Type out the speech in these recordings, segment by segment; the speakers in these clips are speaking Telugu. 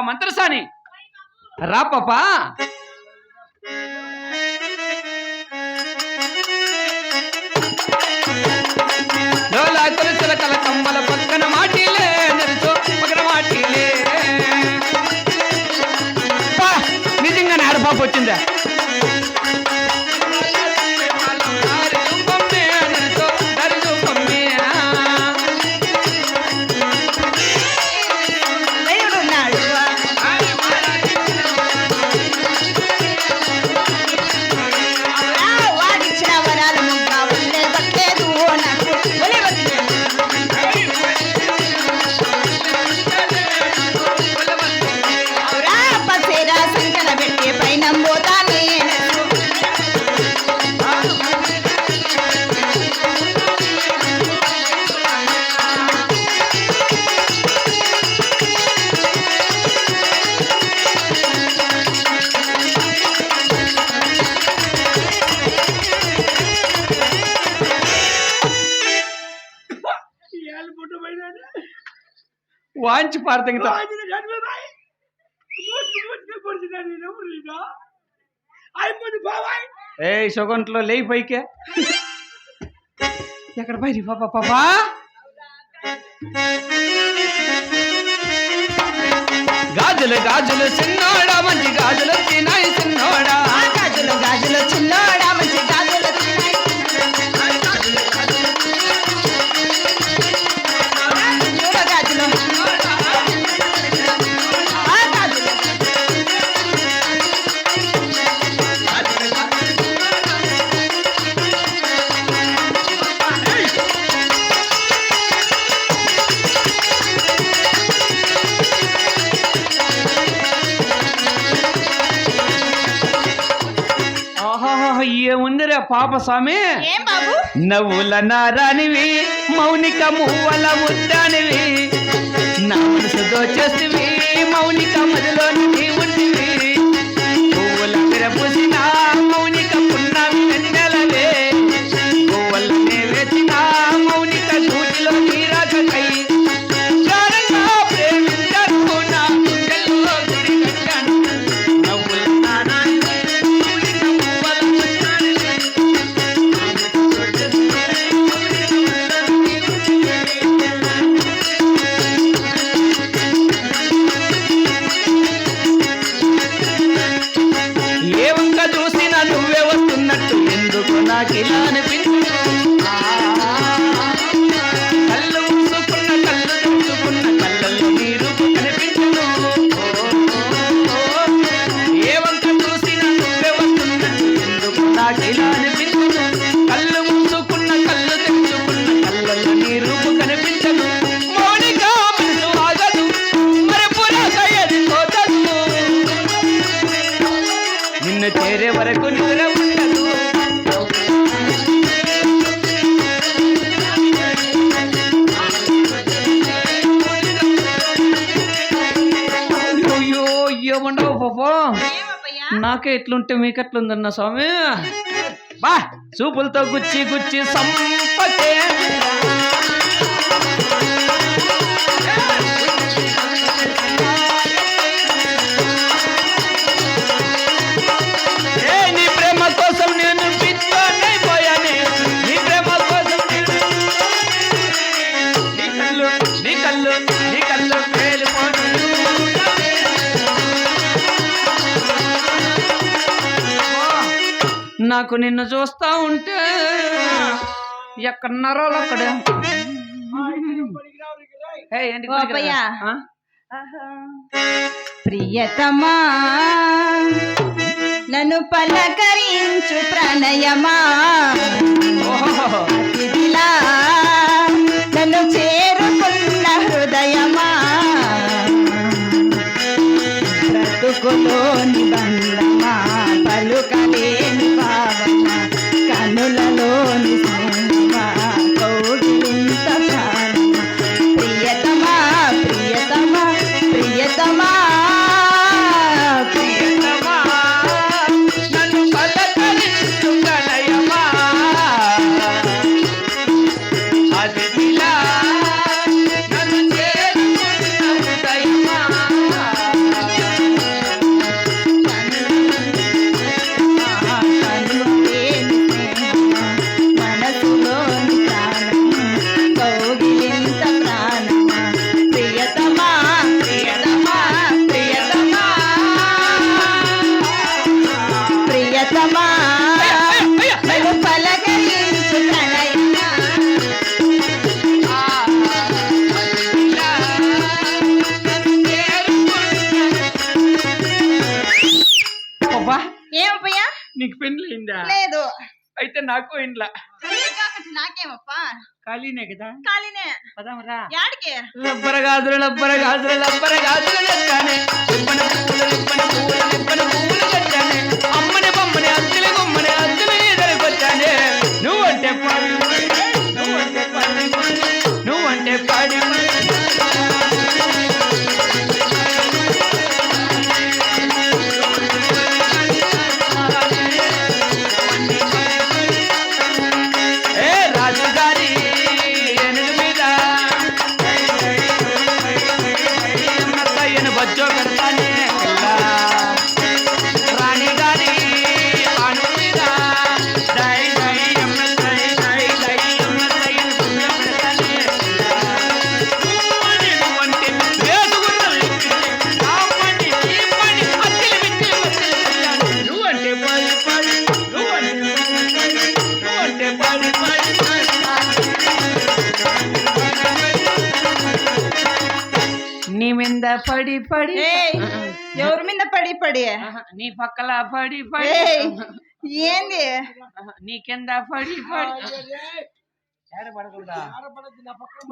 మంత్రసాని రా పాపా లోలాకుల చిలకల కమ్మల పక్కన మాటిలే నరుచో పక్కన మాటిలే పా, నిజంగానే ఆడ పాప వచ్చిందా వాంచి పాడతంగా ఏ సొగంట్లో లేయి పైకే ఎక్కడ పైరి పాపా పాపా గాజులు గాజులు చిన్నోడా మంచి గాజులు తినాయి చిన్నోడా ఆ గాజులు గాజులు చిన్నోడా ఏముందిరా పాప స్వామి. నవ్వుల నారానివి మౌనిక మువ్వల ముద్దానివి. నా మనసు దోచేసివి మౌనిక మదిలో ఎందుకు నాకు నాకే ఎట్లుంటే మీకు ఎట్లుందన్న స్వామి? బా చూపులతో గుచ్చి గుచ్చి సంపకే నాకు నిన్ను చూస్తా ఉంటే ఎక్కడ నరాలు అక్కడ? ప్రియతమా నన్ను పలకరించు ప్రణయమా. అతిథిలా నన్ను చేరుకున్న హృదయమా. బ్రతుకులోని నాకు ఇంట్లో నాకేమప్పా ఖాళీనే కదా ఖాళీనే పదమరా యాడికి లబ్బర గాజులు లబ్బర గాజులు లబ్బర గాజులు తెచ్చానే పడి పడి. ఎవరి మీద పడి పడి? నీ పక్కల పడి పడి. ఏంది? నీ కింద పడి పడి?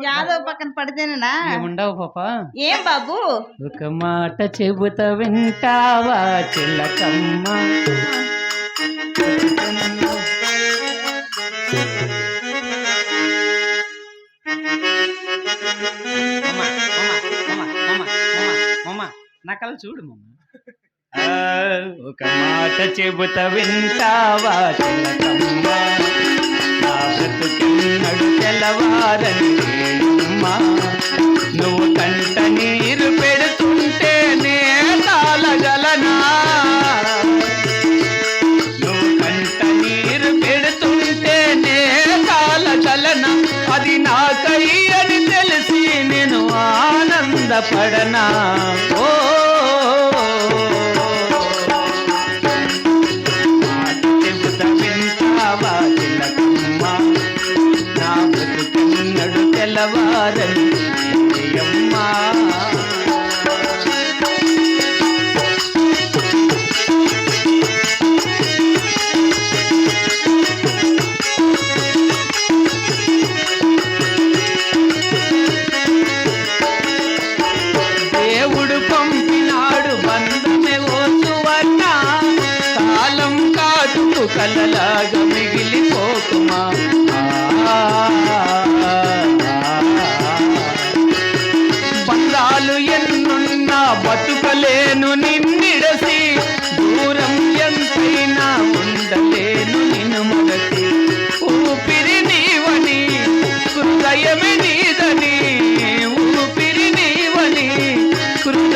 యాదవ్ పక్కన పడితేనేనా? ఏముండవు పాప. ఏం బాబు? ఒక మాట చెబుతా వింటావా చిల్లకమ్మ నకలు చూడు మమ్మ ఒక మాట చెబుత వింటావా? తెల్లవారని నువ్వు కంట నీరు పెడుతుంటే నే తాళగలనా నువ్వు కంట నీరు పెడుతుంటే నే తాళగలనా అది నాకయ్యని తెలిసి నేను ఆనందపడనా?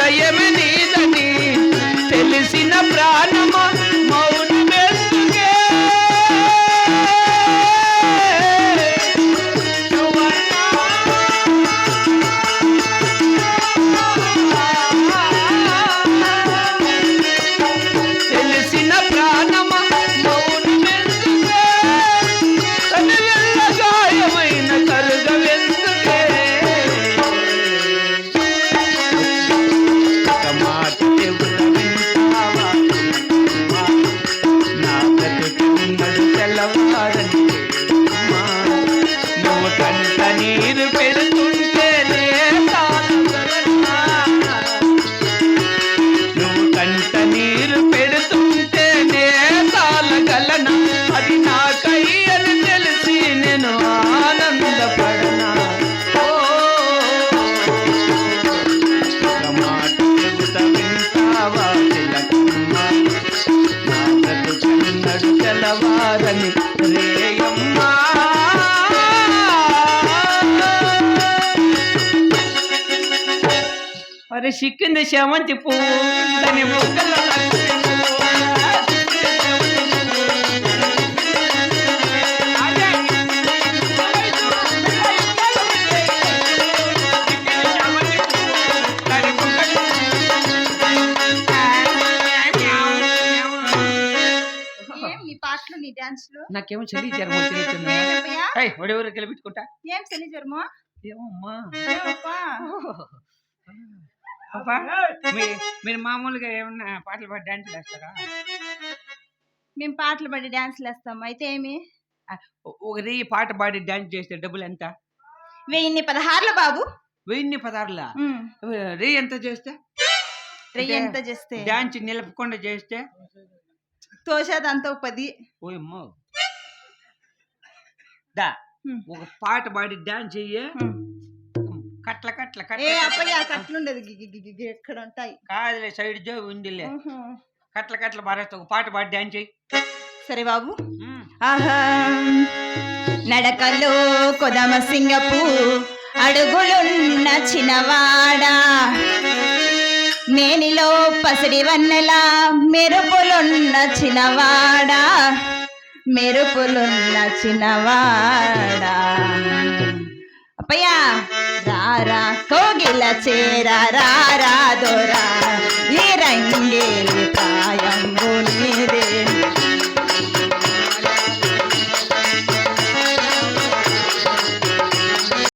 హృదయమే నీదని తెలిసిన ప్రాణమా బ్రతుకన్నడు తెల్లవారని రేయమ్మా అరే సిక్కింది శామంతి పువ్వు దాని మొక్కల్లో డాన్స్లు? నాకేమో చలి జ్వరం వచ్చినట్టుంది ఏం చలి జ్వరము? ఏమమ్మా. మీరు మామూలుగా ఏమన్నా పాటలు పాడి డాన్స్ వేస్తారా మేము పాటలు పడి డాన్స్లు వేస్తాం అయితే ఏమి? ఒక రేయి పాట పాడి డాన్స్ చేస్తే డబ్బులు ఎంత? వెయ్యిన్ని పదహారులు బాబు. వెయ్యి పదార్లా ఉమ్. రేయి ఎంత చేస్తే? అంటే ఎంత చేస్తే? డాన్స్ నిలపకుండా చేస్తే? తోసేదంతా ఒక పది. ఓయమ్మో దా. ఒక పాట పాడి డాన్స్ చెయ్యి. కట్ల కట్ల ఏ కట్ల. అప్పయ్య కట్లుండదు. ఎక్కడ ఉంటాయి? కాదులే సైడ్ జో ఉహు. కట్ల కట్ల బారేస్తా ఒక పాట పాడి డాన్స్ చెయ్యి. సరే బాబు. ఆహా. నడకలో కొదమ సింగపు అడుగులున్న చిన్నవాడా. నేనిలో పసిడి వన్నెలా మెరుపులున్న చిన్నవాడా మెరుపులున్న చిన్నవాడా అప్పయ్యా రారా కోగిల చేరా రారా దొరా. ఈ కాయం